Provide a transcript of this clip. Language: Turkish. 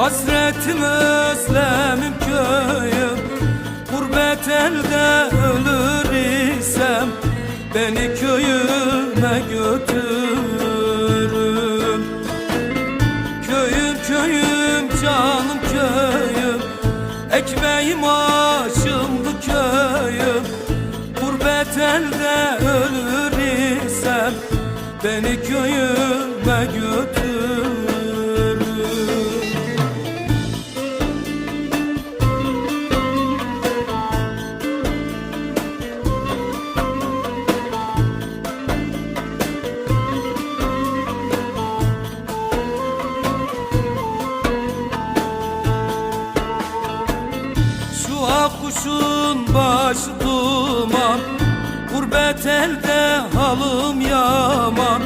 Hasretim özlemim köyüm. Gurbet elde ölür isem Beni köyüme götürün Köyüm köyüm canım köyüm. Ekmeğim aşımdı köyüm. Gurbet elde ölür isem Beni köyüme götürün Şu akkuşun başı duman Gurbet elde halım yaman